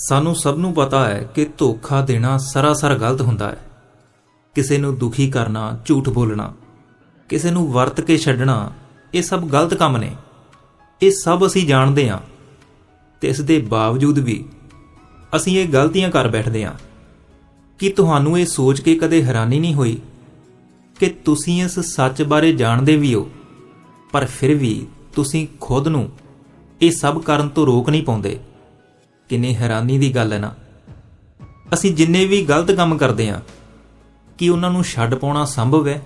ਸਾਨੂੰ ਸਭ ਨੂੰ ਪਤਾ ਹੈ ਕਿ ਧੋਖਾ ਦੇਣਾ ਸਰਾਸਰ ਗਲਤ ਹੁੰਦਾ ਹੈ। ਕਿਸੇ ਨੂੰ ਦੁਖੀ ਕਰਨਾ, ਝੂਠ ਬੋਲਣਾ, ਕਿਸੇ ਨੂੰ ਵਰਤ ਕੇ ਛੱਡਣਾ, ਇਹ ਸਭ ਗਲਤ ਕੰਮ ਨੇ। ਇਹ ਸਭ ਅਸੀਂ ਜਾਣਦੇ ਹਾਂ ਤੇ ਇਸ ਦੇ ਬਾਵਜੂਦ ਵੀ ਅਸੀਂ ਇਹ ਗਲਤੀਆਂ ਕਰ ਬੈਠਦੇ ਹਾਂ। ਕੀ ਤੁਹਾਨੂੰ ਇਹ ਸੋਚ ਕੇ ਕਦੇ ਹੈਰਾਨੀ ਨਹੀਂ ਹੋਈ ਕਿ ਤੁਸੀਂ ਇਸ ਸੱਚ ਬਾਰੇ ਜਾਣਦੇ ਵੀ ਹੋ, ਪਰ ਫਿਰ ਵੀ ਤੁਸੀਂ ਖੁਦ ਨੂੰ ਇਹ ਸਭ ਕਰਨ ਤੋਂ ਰੋਕ ਨਹੀਂ ਪਾਉਂਦੇ? ਕਿੰਨੀ ਹੈਰਾਨੀ ਦੀ ਗੱਲ ਹੈ ਨਾ। ਅਸੀਂ ਜਿੰਨੇ ਵੀ ਗਲਤ ਕੰਮ ਕਰਦੇ ਹਾਂ, ਕੀ ਉਹਨਾਂ ਨੂੰ ਛੱਡ ਪਾਉਣਾ ਸੰਭਵ ਹੈ?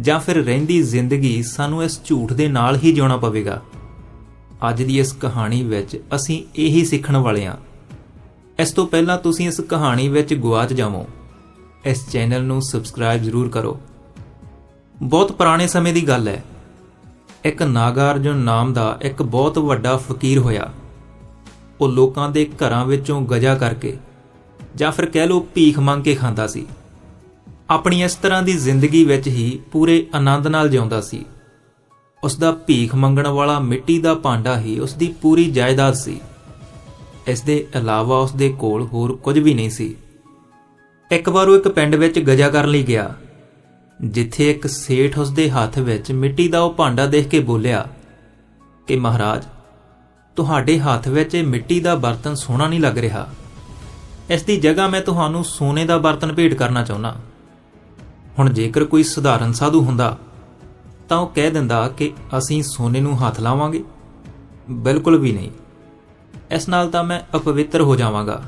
ਜਾਂ ਫਿਰ ਰਹਿੰਦੀ ਜ਼ਿੰਦਗੀ ਸਾਨੂੰ ਇਸ ਝੂਠ ਦੇ ਨਾਲ ਹੀ ਜਿਉਣਾ ਪਵੇਗਾ। ਅੱਜ ਦੀ ਇਸ ਕਹਾਣੀ ਵਿੱਚ ਅਸੀਂ ਇਹੀ ਸਿੱਖਣ ਵਾਲੇ ਹਾਂ। ਇਸ ਤੋਂ ਪਹਿਲਾਂ ਤੁਸੀਂ ਇਸ ਕਹਾਣੀ ਵਿੱਚ ਗਵਾਚ ਜਾਵੋ। ਇਸ ਚੈਨਲ ਨੂੰ ਸਬਸਕ੍ਰਾਈਬ ਜ਼ਰੂਰ ਕਰੋ। ਬਹੁਤ ਪੁਰਾਣੇ ਸਮੇਂ ਦੀ ਗੱਲ ਹੈ। ਇੱਕ ਨਾਗਾਰਜੁਨ ਨਾਮ ਦਾ ਇੱਕ ਬਹੁਤ ਵੱਡਾ ਫਕੀਰ ਹੋਇਆ। ਉਹ ਲੋਕਾਂ ਦੇ ਘਰਾਂ ਵਿੱਚੋਂ ਗਜਾ ਕਰਕੇ ਜਾਂ ਫਿਰ ਕਹਿ ਲਓ ਭੀਖ ਮੰਗ ਕੇ ਖਾਂਦਾ ਸੀ। ਆਪਣੀ ਇਸ ਤਰ੍ਹਾਂ ਦੀ ਜ਼ਿੰਦਗੀ ਵਿੱਚ ਹੀ ਪੂਰੇ ਆਨੰਦ ਨਾਲ ਜਿਉਂਦਾ ਸੀ। ਉਸ ਦਾ ਭੀਖ ਮੰਗਣ ਵਾਲਾ ਮਿੱਟੀ ਦਾ ਭਾਂਡਾ ਹੀ ਉਸ ਦੀ ਪੂਰੀ ਜਾਇਦਾਦ ਸੀ। ਇਸ ਦੇ ਇਲਾਵਾ ਉਸ ਦੇ ਕੋਲ ਹੋਰ ਕੁਝ ਵੀ ਨਹੀਂ ਸੀ। ਇੱਕ ਵਾਰ ਉਹ ਇੱਕ ਪਿੰਡ ਵਿੱਚ ਗਜਾ ਕਰਨ ਲਈ ਗਿਆ, ਜਿੱਥੇ ਇੱਕ ਸੇਠ ਉਸ ਦੇ ਹੱਥ ਵਿੱਚ ਮਿੱਟੀ ਦਾ ਉਹ ਭਾਂਡਾ ਦੇਖ ਕੇ ਬੋਲਿਆ ਕਿ ਮਹਾਰਾਜ ਤੁਹਾਡੇ ਹੱਥ ਵਿੱਚ ਇਹ ਮਿੱਟੀ ਦਾ ਬਰਤਨ ਸੋਹਣਾ ਨਹੀਂ ਲੱਗ ਰਿਹਾ। ਇਸ ਦੀ ਜਗ੍ਹਾ ਮੈਂ ਤੁਹਾਨੂੰ ਸੋਨੇ ਦਾ ਬਰਤਨ ਭੇਟ ਕਰਨਾ ਚਾਹੁੰਦਾ। ਹੁਣ ਜੇਕਰ ਕੋਈ ਸਧਾਰਨ ਸਾਧੂ ਹੁੰਦਾ, ਤਾਂ ਉਹ ਕਹਿ ਦਿੰਦਾ ਕਿ ਅਸੀਂ ਸੋਨੇ ਨੂੰ ਹੱਥ ਲਾਵਾਂਗੇ। ਬਿਲਕੁਲ ਵੀ ਨਹੀਂ। ਇਸ ਨਾਲ ਤਾਂ ਮੈਂ ਅਪਵਿੱਤਰ ਹੋ ਜਾਵਾਂਗਾ।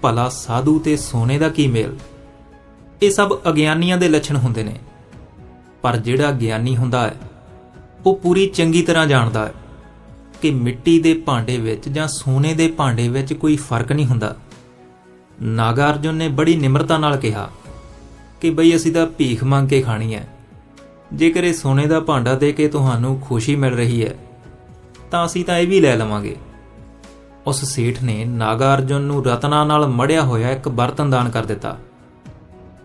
ਭਲਾ ਸਾਧੂ ਤੇ ਸੋਨੇ ਦਾ ਕੀ ਮੇਲ? ਇਹ ਸਭ ਅਗਿਆਨੀਆਂ ਦੇ ਲੱਛਣ ਹੁੰਦੇ ਨੇ। ਪਰ ਜਿਹੜਾ ਗਿਆਨੀ ਹੁੰਦਾ ਹੈ, ਉਹ ਪੂਰੀ ਚੰਗੀ ਤਰ੍ਹਾਂ ਜਾਣਦਾ ਹੈ। ਕਿ ਮਿੱਟੀ ਦੇ ਭਾਂਡੇ ਵਿੱਚ ਜਾਂ ਸੋਨੇ ਦੇ ਭਾਂਡੇ ਵਿੱਚ ਕੋਈ ਫ਼ਰਕ ਨਹੀਂ ਹੁੰਦਾ। ਨਾਗਾਰਜੁਨ ਨੇ ਬੜੀ ਨਿਮਰਤਾ ਨਾਲ ਕਿਹਾ ਕਿ ਬਈ ਅਸੀਂ ਤਾਂ ਭੀਖ ਮੰਗ ਕੇ ਖਾਣੀ ਹੈ। ਜੇਕਰ ਇਹ ਸੋਨੇ ਦਾ ਭਾਂਡਾ ਦੇ ਕੇ ਤੁਹਾਨੂੰ ਖੁਸ਼ੀ ਮਿਲ ਰਹੀ ਹੈ, ਤਾਂ ਅਸੀਂ ਤਾਂ ਇਹ ਵੀ ਲੈ ਲਵਾਂਗੇ। ਉਸ ਸੇਠ ਨੇ ਨਾਗਾਰਜੁਨ ਨੂੰ ਰਤਨਾ ਨਾਲ ਮੜਿਆ ਹੋਇਆ ਇੱਕ ਬਰਤਨ ਦਾਨ ਕਰ ਦਿੱਤਾ।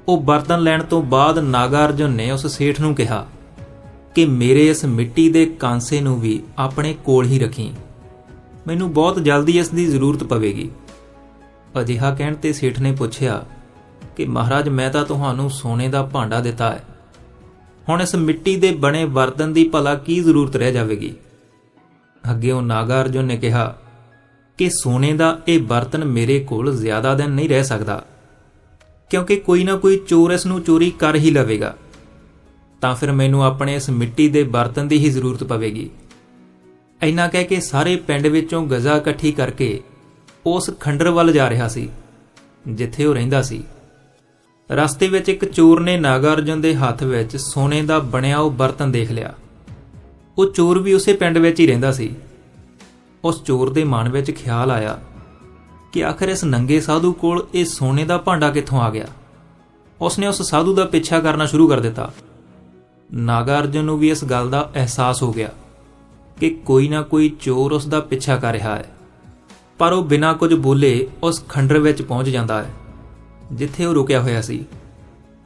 ਉਹ ਬਰਤਨ ਲੈਣ ਤੋਂ ਬਾਅਦ ਨਾਗਾਰਜੁਨ ਨੇ ਉਸ ਸੇਠ ਨੂੰ ਕਿਹਾ ਕਿ ਮੇਰੇ ਇਸ ਮਿੱਟੀ ਦੇ ਕਾਂਸੇ ਨੂੰ ਵੀ ਆਪਣੇ ਕੋਲ ਹੀ ਰੱਖੀ। ਮੈਨੂੰ ਬਹੁਤ ਜਲਦੀ ਇਸ ਦੀ ਜ਼ਰੂਰਤ ਪਵੇਗੀ। ਅਜਿਹਾ ਕਹਿਣ ਤੇ ਸੇਠ ਨੇ ਪੁੱਛਿਆ ਕਿ, ਮਹਾਰਾਜ, ਮੈਂ ਤਾਂ ਤੁਹਾਨੂੰ ਸੋਨੇ ਦਾ ਭਾਂਡਾ ਦਿੱਤਾ ਹੈ। ਹੁਣ ਇਸ ਮਿੱਟੀ ਦੇ ਬਣੇ ਬਰਤਨ ਦੀ ਭਲਾ ਕੀ ਜ਼ਰੂਰਤ ਰਹਿ ਜਾਵੇਗੀ? ਅੱਗੇ ਉਹ ਨਾਗਾਰਜੁਨ ਨੇ ਕਿਹਾ, ਕਿ ਸੋਨੇ ਦਾ ਇਹ ਬਰਤਨ ਮੇਰੇ ਕੋਲ ਜ਼ਿਆਦਾ ਦਿਨ ਨਹੀਂ ਰਹਿ ਸਕਦਾ, ਕਿਉਂਕਿ ਕੋਈ ਨਾ ਕੋਈ ਚੋਰ ਇਸ ਨੂੰ ਚੋਰੀ ਕਰ ਹੀ ਲਵੇਗਾ। ਤਾਂ ਫਿਰ ਮੈਨੂੰ ਆਪਣੇ ਇਸ ਮਿੱਟੀ ਦੇ ਬਰਤਨ ਦੀ ਹੀ ਜ਼ਰੂਰਤ ਪਵੇਗੀ। ਇੰਨਾ ਕਹਿ ਕੇ ਸਾਰੇ ਪਿੰਡ ਵਿੱਚੋਂ ਗਜ਼ਾ ਇਕੱਠੀ ਕਰਕੇ ਉਸ ਖੰਡਰ ਵੱਲ ਜਾ ਰਿਹਾ ਸੀ, ਜਿੱਥੇ ਉਹ ਰਹਿੰਦਾ ਸੀ। ਰਸਤੇ ਵਿੱਚ ਇੱਕ ਚੋਰ ਨੇ ਨਾਗਾਰਜੁਨ ਦੇ ਹੱਥ ਵਿੱਚ ਸੋਨੇ ਦਾ ਬਣਿਆ ਉਹ ਬਰਤਨ ਦੇਖ ਲਿਆ। ਉਹ ਚੋਰ ਵੀ ਉਸੇ ਪਿੰਡ ਵਿੱਚ ਹੀ ਰਹਿੰਦਾ ਸੀ। ਉਸ ਚੋਰ ਦੇ ਮਨ ਵਿੱਚ ਖਿਆਲ ਆਇਆ ਕਿ ਆਖਰ ਇਸ ਨੰਗੇ ਸਾਧੂ ਕੋਲ ਇਹ ਸੋਨੇ ਦਾ ਭਾਂਡਾ ਕਿੱਥੋਂ ਆ ਗਿਆ। ਉਸਨੇ ਉਸ ਸਾਧੂ ਦਾ ਪਿੱਛਾ ਕਰਨਾ ਸ਼ੁਰੂ ਕਰ ਦਿੱਤਾ। ਨਾਗਾਰਜੁਨ ਨੂੰ ਵੀ ਇਸ ਗੱਲ ਦਾ ਅਹਿਸਾਸ ਹੋ ਗਿਆ ਕਿ ਕੋਈ ਨਾ ਕੋਈ ਚੋਰ ਉਸ ਦਾ ਪਿੱਛਾ ਕਰ ਰਿਹਾ ਹੈ। ਪਰ ਉਹ ਬਿਨਾਂ ਕੁਝ ਬੋਲੇ ਉਸ ਖੰਡਰ ਵਿੱਚ ਪਹੁੰਚ ਜਾਂਦਾ ਹੈ, ਜਿੱਥੇ ਉਹ ਰੁਕਿਆ ਹੋਇਆ ਸੀ।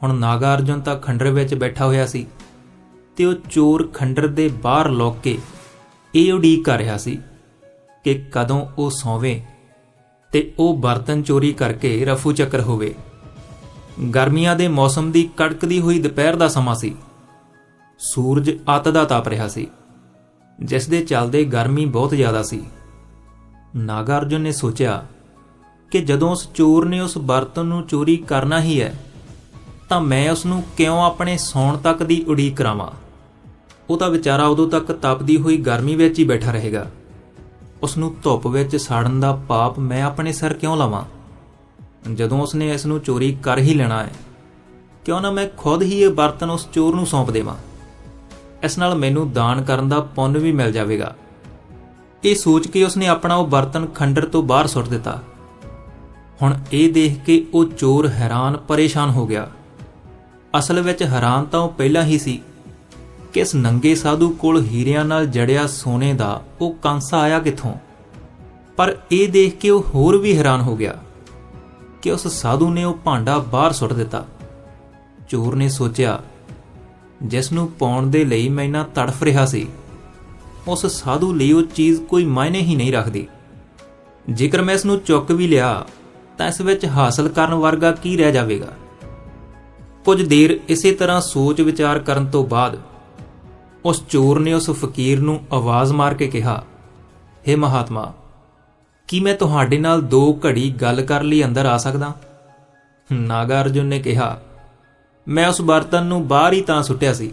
ਹੁਣ ਨਾਗਾਰਜੁਨ ਤਾਂ ਖੰਡਰ ਵਿੱਚ ਬੈਠਾ ਹੋਇਆ ਸੀ ਤੇ ਉਹ ਚੋਰ ਖੰਡਰ ਦੇ ਬਾਹਰ ਲੁਕ ਕੇ ਇਹ ਉਡੀਕ ਕਰ ਰਿਹਾ ਸੀ ਕਿ ਕਦੋਂ ਉਹ ਸੌਵੇ ਤੇ ਉਹ ਬਰਤਨ ਚੋਰੀ ਕਰਕੇ ਰਫੂ ਚੱਕਰ ਹੋਵੇ। ਗਰਮੀਆਂ ਦੇ ਮੌਸਮ ਦੀ ਕੜਕਦੀ ਹੋਈ ਦੁਪਹਿਰ ਦਾ ਸਮਾਂ ਸੀ। ਸੂਰਜ ਅੱਤ ਦਾ ਤਪ ਰਿਹਾ ਸੀ, ਜਿਸ ਦੇ ਚੱਲਦੇ ਗਰਮੀ ਬਹੁਤ ਜ਼ਿਆਦਾ ਸੀ। ਨਾਗਾਰਜੁਨ ਨੇ ਸੋਚਿਆ ਕਿ ਜਦੋਂ ਉਸ ਚੋਰ ਨੇ ਉਸ ਬਰਤਨ ਨੂੰ ਚੋਰੀ ਕਰਨਾ ਹੀ ਹੈ, ਤਾਂ ਮੈਂ ਉਸ ਨੂੰ ਕਿਉਂ ਆਪਣੇ ਸੌਣ ਤੱਕ ਦੀ ਉਡੀਕ ਕਰਾਵਾਂ? ਉਹ ਤਾਂ ਵਿਚਾਰਾ ਉਦੋਂ ਤੱਕ ਤਪਦੀ ਹੋਈ ਗਰਮੀ ਵਿੱਚ ਹੀ ਬੈਠਾ ਰਹੇਗਾ। ਉਸ ਨੂੰ ਧੁੱਪ ਵਿੱਚ ਸਾੜਨ ਦਾ ਪਾਪ ਮੈਂ ਆਪਣੇ ਸਿਰ ਕਿਉਂ ਲਾਵਾਂ? ਜਦੋਂ ਉਸਨੇ ਇਸ ਨੂੰ ਚੋਰੀ ਕਰ ਹੀ ਲੈਣਾ ਹੈ, ਕਿਉਂ ਨਾ ਮੈਂ ਖੁਦ ਹੀ ਇਹ ਬਰਤਨ ਉਸ ਚੋਰ ਨੂੰ ਸੌਂਪ ਦੇਵਾਂ? ਇਸ ਨਾਲ ਮੈਨੂੰ ਦਾਨ ਕਰਨ ਦਾ ਪੁੰਨ ਵੀ ਮਿਲ ਜਾਵੇਗਾ। ਇਹ ਸੋਚ ਕੇ ਉਸਨੇ ਆਪਣਾ ਉਹ ਬਰਤਨ ਖੰਡਰ ਤੋਂ ਬਾਹਰ ਸੁੱਟ ਦਿੱਤਾ। ਹੁਣ ਇਹ ਦੇਖ ਕੇ ਉਹ ਚੋਰ ਹੈਰਾਨ ਪਰੇਸ਼ਾਨ ਹੋ ਗਿਆ। ਅਸਲ ਵਿੱਚ ਹੈਰਾਨ ਤਾਂ ਉਹ ਪਹਿਲਾਂ ਹੀ ਸੀ ਕਿ ਇਸ ਨੰਗੇ ਸਾਧੂ ਕੋਲ ਹੀਰਿਆਂ ਨਾਲ ਜੜਿਆ ਸੋਨੇ ਦਾ ਉਹ ਕਾਂਸਾ ਆਇਆ ਕਿੱਥੋਂ? ਪਰ ਇਹ ਦੇਖ ਕੇ ਉਹ ਹੋਰ ਵੀ ਹੈਰਾਨ ਹੋ ਗਿਆ ਕਿ ਉਸ ਸਾਧੂ ਨੇ ਉਹ ਭਾਂਡਾ ਬਾਹਰ ਸੁੱਟ ਦਿੱਤਾ। ਚੋਰ ਨੇ ਸੋਚਿਆ ਜਿਸ ਨੂੰ ਪਾਉਣ ਦੇ ਲਈ ਮੈਂ ਇੰਨਾ ਤੜਫ ਰਿਹਾ ਸੀ। ਉਸ ਸਾਧੂ ਲਈ ਉਹ ਚੀਜ਼ ਕੋਈ ਮਾਇਨੇ ਹੀ ਨਹੀਂ ਰੱਖਦੀ। ਜੇਕਰ ਮੈਂ ਇਸ ਨੂੰ ਚੁੱਕ ਵੀ ਲਿਆ, ਤਾਂ ਇਸ ਵਿੱਚ ਹਾਸਲ ਕਰਨ ਵਰਗਾ ਕੀ ਰਹਿ ਜਾਵੇਗਾ? ਕੁਝ ਦੇਰ ਇਸੇ ਤਰ੍ਹਾਂ ਸੋਚ ਵਿਚਾਰ ਕਰਨ ਤੋਂ ਬਾਅਦ, ਉਸ ਚੋਰ ਨੇ ਉਸ ਫਕੀਰ ਨੂੰ ਆਵਾਜ਼ ਮਾਰ ਕੇ ਕਿਹਾ हे ਮਹਾਤਮਾ, ਕੀ ਮੈਂ ਤੁਹਾਡੇ ਨਾਲ ਦੋ ਘੜੀ ਗੱਲ ਕਰ ਲਈ ਅੰਦਰ ਆ ਸਕਦਾ? ਨਾਗਾਰਜੁਨ ਨੇ ਕਿਹਾ ਮੈਂ ਉਸ ਬਰਤਨ ਨੂੰ ਬਾਹਰ ਹੀ ਤਾਂ ਸੁੱਟਿਆ ਸੀ,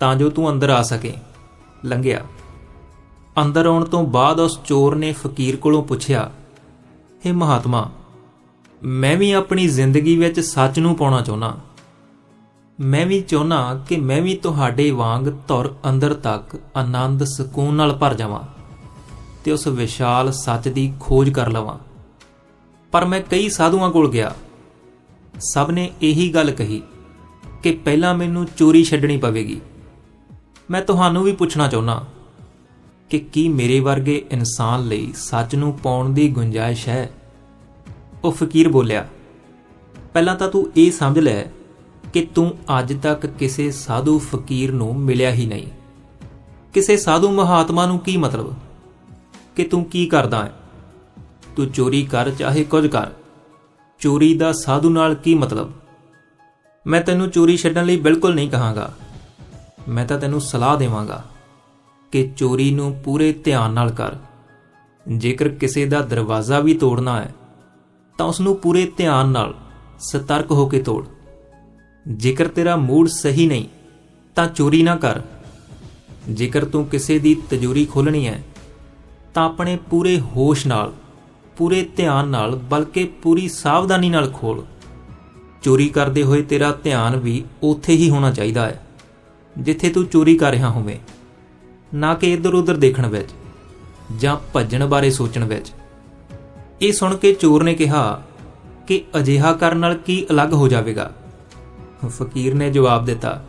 ਤਾਂ ਜੋ ਤੂੰ ਅੰਦਰ ਆ ਸਕੇ। ਲੰਘਿਆ। ਅੰਦਰ ਆਉਣ ਤੋਂ ਬਾਅਦ ਉਸ ਚੋਰ ਨੇ ਫਕੀਰ ਕੋਲੋਂ ਪੁੱਛਿਆ हे ਮਹਾਤਮਾ, ਮੈਂ ਵੀ ਆਪਣੀ ਜ਼ਿੰਦਗੀ ਵਿੱਚ ਸੱਚ ਨੂੰ ਪਾਉਣਾ ਚਾਹੁੰਦਾ। ਮੈਂ ਵੀ ਚਾਹੁੰਦਾ ਕਿ ਮੈਂ ਵੀ ਤੁਹਾਡੇ ਵਾਂਗ ਧੁਰ ਅੰਦਰ ਤੱਕ ਆਨੰਦ ਸਕੂਨ ਨਾਲ ਭਰ ਜਾਵਾਂ ਤੇ ਉਸ ਵਿਸ਼ਾਲ ਸੱਚ ਦੀ ਖੋਜ ਕਰ ਲਵਾਂ। ਪਰ ਮੈਂ ਕਈ ਸਾਧੂਆਂ ਕੋਲ ਗਿਆ। ਸਭ ਨੇ ਇਹੀ ਗੱਲ ਕਹੀ ਕਿ ਪਹਿਲਾਂ ਮੈਨੂੰ ਚੋਰੀ ਛੱਡਣੀ ਪਵੇਗੀ। ਮੈਂ ਤੁਹਾਨੂੰ ਵੀ ਪੁੱਛਣਾ ਚਾਹੁੰਦਾ ਕਿ ਕੀ ਮੇਰੇ ਵਰਗੇ ਇਨਸਾਨ ਲਈ ਸੱਚ ਨੂੰ ਪਾਉਣ ਦੀ ਗੁੰਜਾਇਸ਼ ਹੈ? ਉਹ ਫਕੀਰ ਬੋਲਿਆ, ਪਹਿਲਾਂ ਤਾਂ ਤੂੰ ਇਹ ਸਮਝ ਲੈ ਕਿ ਤੂੰ ਅੱਜ ਤੱਕ ਕਿਸੇ ਸਾਧੂ ਫਕੀਰ ਨੂੰ ਮਿਲਿਆ ਹੀ ਨਹੀਂ। ਕਿਸੇ ਸਾਧੂ ਮਹਾਤਮਾ ਨੂੰ ਕੀ ਮਤਲਬ? ਕਿ ਤੂੰ ਕੀ ਕਰਦਾ ਹੈ? ਤੂੰ ਚੋਰੀ ਕਰ ਚਾਹੇ ਕੁਝ ਕਰ। ਚੋਰੀ ਦਾ ਸਾਧੂ ਨਾਲ ਕੀ ਮਤਲਬ? ਮੈਂ ਤੈਨੂੰ ਚੋਰੀ ਛੱਡਣ ਲਈ ਬਿਲਕੁਲ ਨਹੀਂ ਕਹਾਂਗਾ। ਮੈਂ ਤਾਂ ਤੈਨੂੰ ਸਲਾਹ ਦੇਵਾਂਗਾ ਕਿ ਚੋਰੀ ਨੂੰ ਪੂਰੇ ਧਿਆਨ ਨਾਲ ਕਰ। ਜੇਕਰ ਕਿਸੇ ਦਾ ਦਰਵਾਜ਼ਾ ਵੀ ਤੋੜਨਾ ਹੈ, ਤਾਂ ਉਸ ਨੂੰ ਪੂਰੇ ਧਿਆਨ ਨਾਲ ਸਤਰਕ ਹੋ ਕੇ ਤੋੜ। ਜੇਕਰ ਤੇਰਾ ਮੂਡ ਸਹੀ ਨਹੀਂ, ਤਾਂ ਚੋਰੀ ਨਾ ਕਰ। ਜੇਕਰ ਤੂੰ ਕਿਸੇ ਦੀ ਤਜੂਰੀ ਖੋਲਣੀ ਹੈ, ਤਾਂ ਆਪਣੇ ਪੂਰੇ ਹੋਸ਼ ਨਾਲ, ਪੂਰੇ ਧਿਆਨ ਨਾਲ, ਬਲਕਿ ਪੂਰੀ ਸਾਵਧਾਨੀ ਨਾਲ ਖੋਲ ਚੋਰੀ ਕਰਦੇ ਹੋਏ ਤੇਰਾ ਧਿਆਨ ਵੀ ਉੱਥੇ ਹੀ ਹੋਣਾ ਚਾਹੀਦਾ ਹੈ, ਜਿੱਥੇ ਤੂੰ ਚੋਰੀ ਕਰ ਰਿਹਾ ਹੋਵੇਂ। ਨਾ ਕਿ ਇੱਧਰ-ਉੱਧਰ ਦੇਖਣ ਵਿੱਚ, ਜਾਂ ਭੱਜਣ ਬਾਰੇ ਸੋਚਣ ਵਿੱਚ। ਇਹ ਸੁਣ ਕੇ ਚੋਰ ਨੇ ਕਿਹਾ ਕਿ ਅਜਿਹਾ ਕਰਨ ਨਾਲ ਕੀ ਅਲੱਗ ਹੋ ਜਾਵੇਗਾ। ਫਕੀਰ ਨੇ ਜਵਾਬ ਦਿੱਤਾ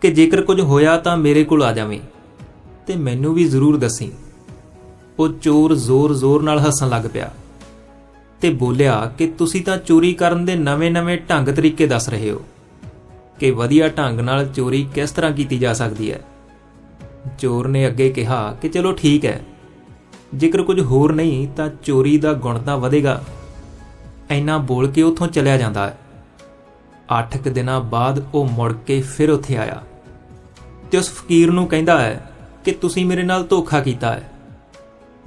ਕਿ ਜੇਕਰ ਕੁਝ ਹੋਇਆ ਤਾਂ ਮੇਰੇ ਕੋਲ ਆ ਜਾਵੇਂ, ਤੇ ਮੈਨੂੰ ਵੀ ਜ਼ਰੂਰ ਦੱਸੀ। ਉਹ ਚੋਰ ਜ਼ੋਰ-ਜ਼ੋਰ ਨਾਲ ਹੱਸਣ ਲੱਗ ਪਿਆ। ਤੇ ਬੋਲਿਆ ਕਿ ਤੁਸੀਂ ਤਾਂ ਚੋਰੀ ਕਰਨ ਦੇ ਨਵੇਂ-ਨਵੇਂ ਢੰਗ ਤਰੀਕੇ ਦੱਸ ਰਹੇ ਹੋ, ਕਿ ਵਧੀਆ ਢੰਗ ਨਾਲ ਚੋਰੀ ਕਿਸ ਤਰ੍ਹਾਂ ਕੀਤੀ ਜਾ ਸਕਦੀ ਹੈ। ਚੋਰ ਨੇ ਅੱਗੇ ਕਿਹਾ ਕਿ ਚਲੋ ਠੀਕ ਹੈ, ਜੇਕਰ ਕੁਝ ਹੋਰ ਨਹੀਂ ਤਾਂ ਚੋਰੀ ਦਾ ਗੁਣ ਤਾਂ ਵਧੇਗਾ। ਐਨਾ ਬੋਲ ਕੇ ਉੱਥੋਂ ਚਲਿਆ ਜਾਂਦਾ ਹੈ। 8 ਕੁ ਦਿਨਾਂ ਬਾਅਦ ਉਹ ਮੁੜ ਕੇ ਫਿਰ ਉੱਥੇ ਆਇਆ ਤੇ ਉਸ ਫਕੀਰ ਨੂੰ ਕਹਿੰਦਾ ਹੈ ਕਿ ਤੁਸੀਂ ਮੇਰੇ ਨਾਲ ਧੋਖਾ ਕੀਤਾ ਹੈ।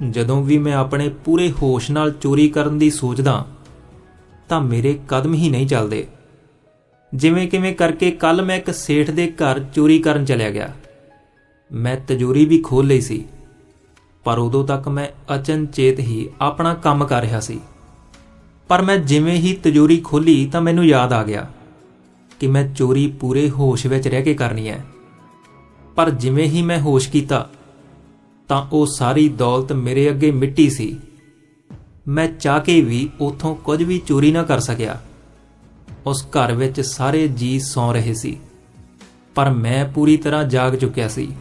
ਜਦੋਂ ਵੀ ਮੈਂ ਆਪਣੇ ਪੂਰੇ ਹੋਸ਼ ਨਾਲ ਚੋਰੀ ਕਰਨ ਦੀ ਸੋਚਦਾ, ਤਾਂ ਮੇਰੇ ਕਦਮ ਹੀ ਨਹੀਂ ਚੱਲਦੇ। ਜਿਵੇਂ ਕਿਵੇਂ ਕਰਕੇ ਕੱਲ ਮੈਂ ਇੱਕ ਸੇਠ ਦੇ ਘਰ ਚੋਰੀ ਕਰਨ ਚਲਿਆ ਗਿਆ। ਮੈਂ ਤਜੋਰੀ ਵੀ ਖੋਲ ਲਈ ਸੀ, ਪਰ ਉਦੋਂ ਤੱਕ ਮੈਂ ਅਚਨਚੇਤ ਹੀ ਆਪਣਾ ਕੰਮ ਕਰ ਰਿਹਾ ਸੀ। ਪਰ ਮੈਂ ਜਿਵੇਂ ਹੀ ਤਜੋਰੀ ਖੋਲੀ ਤਾਂ ਮੈਨੂੰ ਯਾਦ ਆ ਗਿਆ ਕਿ ਮੈਂ ਚੋਰੀ ਪੂਰੇ ਹੋਸ਼ ਵਿੱਚ ਰਹਿ ਕੇ ਕਰਨੀ ਹੈ। ਪਰ ਜਿਵੇਂ ਹੀ ਮੈਂ ਹੋਸ਼ ਕੀਤਾ ਤਾਂ ਉਹ ਸਾਰੀ ਦੌਲਤ ਮੇਰੇ ਅੱਗੇ ਮਿੱਟੀ ਸੀ। ਮੈਂ ਚਾਹ ਕੇ ਵੀ ਉਥੋਂ ਕੁਝ ਵੀ ਚੋਰੀ ਨਾ ਕਰ ਸਕਿਆ। ਉਸ ਘਰ ਵਿੱਚ ਸਾਰੇ ਜੀ ਸੌ ਰਹੇ ਸੀ। ਪਰ ਮੈਂ ਪੂਰੀ ਤਰ੍ਹਾਂ ਜਾਗ ਚੁੱਕਿਆ ਸੀ।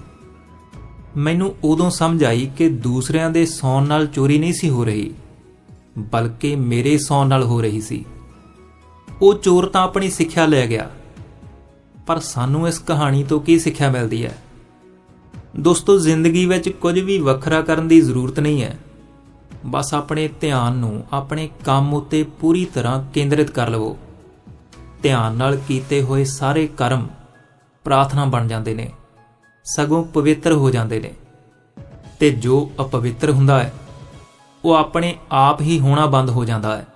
ਮੈਨੂੰ ਉਦੋਂ ਸਮਝ ਆਈ ਕਿ ਦੂਸਰਿਆਂ ਦੇ ਸੌਣ ਨਾਲ ਚੋਰੀ ਨਹੀਂ ਸੀ ਹੋ ਰਹੀ, ਬਲਕਿ ਮੇਰੇ ਸੌਣ ਨਾਲ ਹੋ ਰਹੀ ਸੀ। ਉਹ ਚੋਰ ਤਾਂ ਆਪਣੀ ਸਿੱਖਿਆ ਲੈ ਗਿਆ। ਪਰ ਸਾਨੂੰ ਇਸ ਕਹਾਣੀ ਤੋਂ ਕੀ ਸਿੱਖਿਆ ਮਿਲਦੀ ਹੈ? ਦੋਸਤੋ, ਜ਼ਿੰਦਗੀ ਵਿੱਚ ਕੁਝ ਵੀ ਵੱਖਰਾ ਕਰਨ ਦੀ ਜ਼ਰੂਰਤ ਨਹੀਂ ਹੈ। ਬਸ ਆਪਣੇ ਧਿਆਨ ਨੂੰ ਆਪਣੇ ਕੰਮ ਉੱਤੇ ਪੂਰੀ ਤਰ੍ਹਾਂ ਕੇਂਦਰਿਤ ਕਰ ਲਵੋ। ਧਿਆਨ ਨਾਲ ਕੀਤੇ ਹੋਏ ਸਾਰੇ ਕਰਮ ਪ੍ਰਾਰਥਨਾ ਬਣ ਜਾਂਦੇ ਨੇ। ਸਗੋਂ ਪਵਿੱਤਰ ਹੋ ਜਾਂਦੇ ਨੇ। ਤੇ ਜੋ ਅਪਵਿੱਤਰ ਹੁੰਦਾ ਹੈ, ਉਹ ਆਪਣੇ ਆਪ ਹੀ ਹੋਣਾ ਬੰਦ ਹੋ ਜਾਂਦਾ ਹੈ।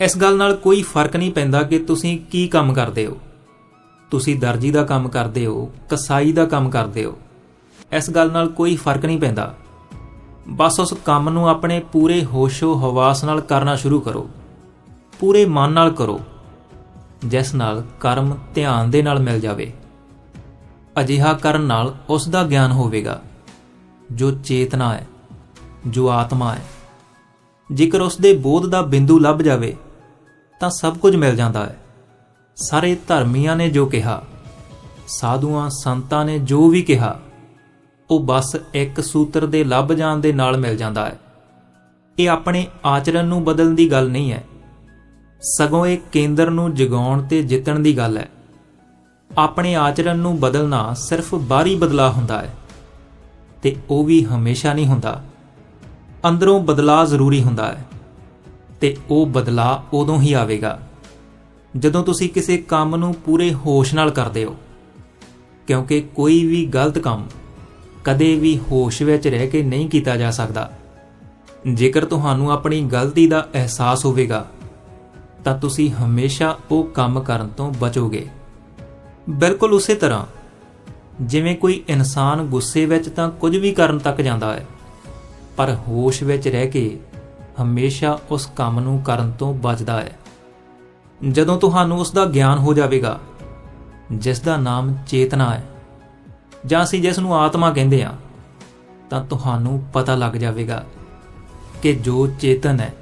ਇਸ ਗੱਲ ਨਾਲ ਕੋਈ ਫ਼ਰਕ ਨਹੀਂ ਪੈਂਦਾ ਕਿ ਤੁਸੀਂ ਕੀ ਕੰਮ ਕਰਦੇ ਹੋ। ਤੁਸੀਂ ਦਰਜੀ ਦਾ ਕੰਮ ਕਰਦੇ ਹੋ, ਕਸਾਈ ਦਾ ਕੰਮ ਕਰਦੇ ਹੋ। ਇਸ ਗੱਲ ਨਾਲ ਕੋਈ ਫ਼ਰਕ ਨਹੀਂ ਪੈਂਦਾ। ਬਸ ਉਸ ਕੰਮ ਨੂੰ ਆਪਣੇ ਪੂਰੇ ਹੋਸ਼ੋ ਹਵਾਸ ਨਾਲ ਕਰਨਾ ਸ਼ੁਰੂ ਕਰੋ। ਪੂਰੇ ਮਨ ਨਾਲ ਕਰੋ, ਜਿਸ ਨਾਲ ਕਰਮ ਧਿਆਨ ਦੇ ਨਾਲ ਮਿਲ ਜਾਵੇ। ਅਜਿਹਾ ਕਰਨ ਨਾਲ ਉਸ ਦਾ ਗਿਆਨ ਹੋਵੇਗਾ, ਜੋ ਚੇਤਨਾ ਹੈ, ਜੋ ਆਤਮਾ ਹੈ। ਜੇਕਰ ਉਸ ਦੇ ਬੋਧ ਦਾ ਬਿੰਦੂ ਲੱਭ ਜਾਵੇ, ਤਾਂ ਸਭ ਕੁਝ ਮਿਲ ਜਾਂਦਾ ਹੈ। ਸਾਰੇ ਧਰਮੀਆਂ ਨੇ ਜੋ ਕਿਹਾ, ਸਾਧੂਆਂ, ਸੰਤਾਂ ਨੇ ਜੋ ਵੀ ਕਿਹਾ ਉਹ ਬਸ ਇੱਕ ਸੂਤਰ ਦੇ ਲੱਭ ਜਾਣ ਦੇ ਨਾਲ ਮਿਲ ਜਾਂਦਾ ਹੈ। ਇਹ ਆਪਣੇ ਆਚਰਣ ਨੂੰ ਬਦਲਣ ਦੀ ਗੱਲ ਨਹੀਂ ਹੈ। ਸਗੋਂ ਇਹ ਕੇਂਦਰ ਨੂੰ ਜਗਾਉਣ ਤੇ ਜਿੱਤਣ ਦੀ ਗੱਲ ਹੈ। ਆਪਣੇ ਆਚਰਣ ਨੂੰ ਬਦਲਣਾ ਸਿਰਫ ਬਾਹਰੀ ਬਦਲਾਅ ਹੁੰਦਾ ਹੈ ਤੇ ਉਹ ਵੀ ਹਮੇਸ਼ਾ ਨਹੀਂ ਹੁੰਦਾ। ਅੰਦਰੋਂ ਬਦਲਾਅ ਜ਼ਰੂਰੀ ਹੁੰਦਾ ਹੈ ਤੇ ਉਹ ਬਦਲਾਅ ਉਦੋਂ ਹੀ ਆਵੇਗਾ ਜਦੋਂ ਤੁਸੀਂ ਕਿਸੇ ਕੰਮ ਨੂੰ ਪੂਰੇ ਹੋਸ਼ ਨਾਲ ਕਰਦੇ ਹੋ। ਕਿਉਂਕਿ ਕੋਈ ਵੀ ਗਲਤ ਕੰਮ ਕਦੇ ਵੀ ਹੋਸ਼ ਵਿੱਚ ਰਹਿ ਕੇ ਨਹੀਂ ਕੀਤਾ ਜਾ ਸਕਦਾ। ਜੇਕਰ ਤੁਹਾਨੂੰ ਆਪਣੀ ਗਲਤੀ ਦਾ ਅਹਿਸਾਸ ਹੋਵੇਗਾ, ਤਾਂ ਤੁਸੀਂ ਹਮੇਸ਼ਾ ਉਹ ਕੰਮ ਕਰਨ ਤੋਂ ਬਚੋਗੇ। ਬਿਲਕੁਲ ਉਸੇ ਤਰ੍ਹਾਂ, ਜਿਵੇਂ ਕੋਈ ਇਨਸਾਨ ਗੁੱਸੇ ਵਿੱਚ ਤਾਂ ਕੁਝ ਵੀ ਕਰਨ ਤੱਕ ਜਾਂਦਾ ਹੈ, ਪਰ ਹੋਸ਼ ਵਿੱਚ ਰਹਿ ਕੇ ਹਮੇਸ਼ਾ ਉਸ ਕੰਮ ਨੂੰ ਕਰਨ ਤੋਂ ਬਚਦਾ ਹੈ। ਜਦੋਂ ਤੁਹਾਨੂੰ ਉਸ ਦਾ ਗਿਆਨ ਹੋ ਜਾਵੇਗਾ, ਜਿਸ ਦਾ ਨਾਮ ਚੇਤਨਾ ਹੈ ਜਾਂ ਅਸੀਂ ਜਿਸ ਨੂੰ ਆਤਮਾ ਕਹਿੰਦੇ ਆ ਤਾਂ ਤੁਹਾਨੂੰ ਪਤਾ ਲੱਗ ਜਾਵੇਗਾ ਕਿ ਜੋ ਚੇਤਨ ਹੈ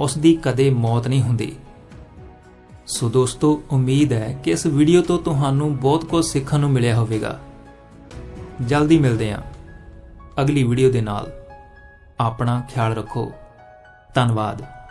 ਉਸ ਦੀ ਕਦੇ ਮੌਤ ਨਹੀਂ ਹੁੰਦੀ। ਸੋ ਦੋਸਤੋ, ਉਮੀਦ ਹੈ ਕਿ ਇਸ ਵੀਡੀਓ ਤੋਂ ਤੁਹਾਨੂੰ ਬਹੁਤ ਕੁਝ ਸਿੱਖਣ ਨੂੰ ਮਿਲਿਆ ਹੋਵੇਗਾ। ਜਲਦੀ ਮਿਲਦੇ ਹਾਂ। ਅਗਲੀ ਵੀਡੀਓ ਦੇ ਨਾਲ ਆਪਣਾ ਖਿਆਲ ਰੱਖੋ। ਧੰਨਵਾਦ।